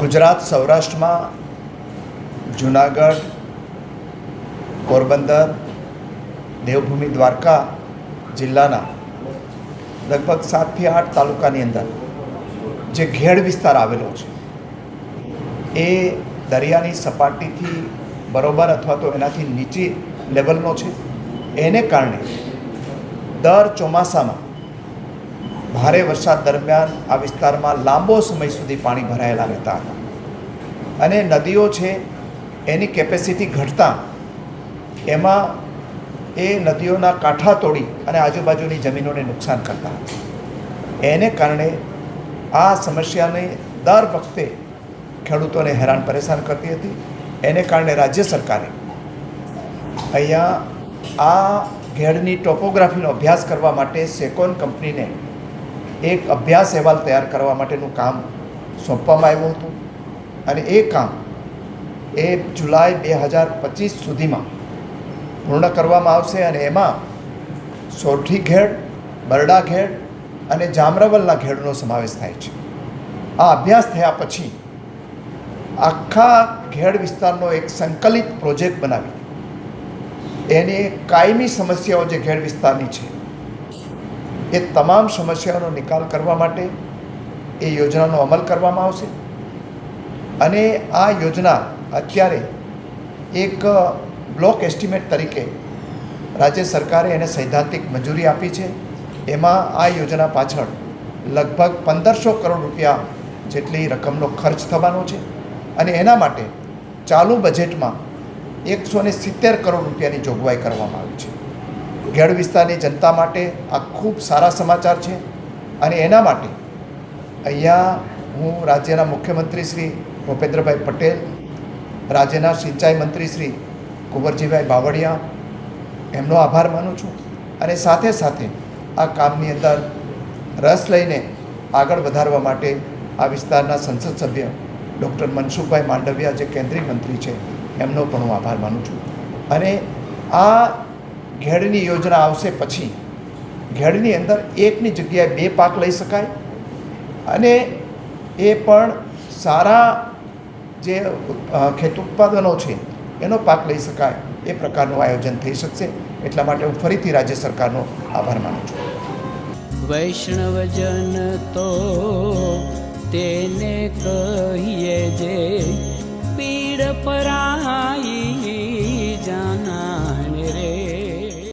ગુજરાત, સૌરાષ્ટ્રમાં જુનાગઢ, પોરબંદર, દેવભૂમિ, દ્વારકા જિલ્લાના લગભગ સાતથી આઠ તાલુકાની અંદર જે ઘેડ વિસ્તાર આવેલો છે, એ દરિયાની સપાટીથી બરોબર અથવા તો એનાથી નીચી લેવલનો છે. એને કારણે દર ચોમાસામાં ભારે વરસાદ દરમિયાન આ વિસ્તારમાં લાંબો સમય સુધી પાણી ભરાયેલા રહેતા હતા. અને નદીઓ છે, એની કેપેસિટી ઘટતા એમાં એ નદીઓના કાંઠા તોડી અને આજુબાજુની જમીનોને નુકસાન કરતા હતા. એને કારણે આ સમસ્યાને દર વખતે ખેડૂતોને હેરાન પરેશાન કરતી હતી. એને કારણે રાજ્ય સરકારે અહીંયા આ ઘેડની ટોપોગ્રાફીનો અભ્યાસ કરવા માટે સેકોન કંપનીને એક અભ્યાસ અહેવાલ તૈયાર કરવા માટેનું કામ સોંપવામાં આવ્યું હતું. અને એ કામ એ જુલાઈ બે હજાર પચીસ સુધીમાં પૂર્ણ કરવામાં આવશે અને એમાં સોઠી ઘેડ, બરડા ઘેડ અને જામરાવલના ઘેડનો સમાવેશ થાય છે. આ અભ્યાસ થયા પછી આખા ઘેડ વિસ્તારનો એક સંકલિત પ્રોજેક્ટ બનાવી. એની કાયમી સમસ્યાઓ જે ઘેડ વિસ્તારની છે એ તમામ સમસ્યાઓનો નિકાલ કરવા માટે એ યોજનાનો અમલ કરવામાં આવશે. અને આ યોજના અત્યારે એક બ્લોક એસ્ટિમેટ તરીકે રાજ્ય સરકારે એને સૈદ્ધાંતિક મંજૂરી આપી છે. એમાં આ યોજના પાછળ લગભગ પંદરસો કરોડ રૂપિયા જેટલી રકમનો ખર્ચ થવાનો છે. અને એના માટે ચાલુ બજેટમાં એકસો સિત્તેર કરોડ રૂપિયાની જોગવાઈ કરવામાં આવી છે. ઘેડ વિસ્તારની જનતા માટે આ ખૂબ સારા સમાચાર છે અને એના માટે અહીંયા હું રાજ્યના મુખ્યમંત્રી શ્રી ભૂપેન્દ્રભાઈ પટેલ, રાજ્યના સિંચાઈ મંત્રી શ્રી કુંવરજીભાઈ બાવળિયા, એમનો આભાર માનું છું. અને સાથે સાથે આ કામની અંદર રસ લઈને આગળ વધારવા માટે આ વિસ્તારના સંસદ સભ્ય ડૉક્ટર મનસુખભાઈ માંડવિયા, જે કેન્દ્રીય મંત્રી છે, એમનો પણ હું આભાર માનું છું. અને આ ઘેડની યોજના આવશે પછી. ઘેડની અંદર એકની જગ્યાએ બે પાક લઈ શકાય અને એ પણ સારા જે ખેત ઉત્પાદનો છે, એનો પાક લઈ શકાય. એ પ્રકારનું આયોજન થઈ શકશે. એટલા માટે હું ફરીથી રાજ્ય સરકારનો આભાર માનું છું. વૈષ્ણવજન તો તેને કહીએ જે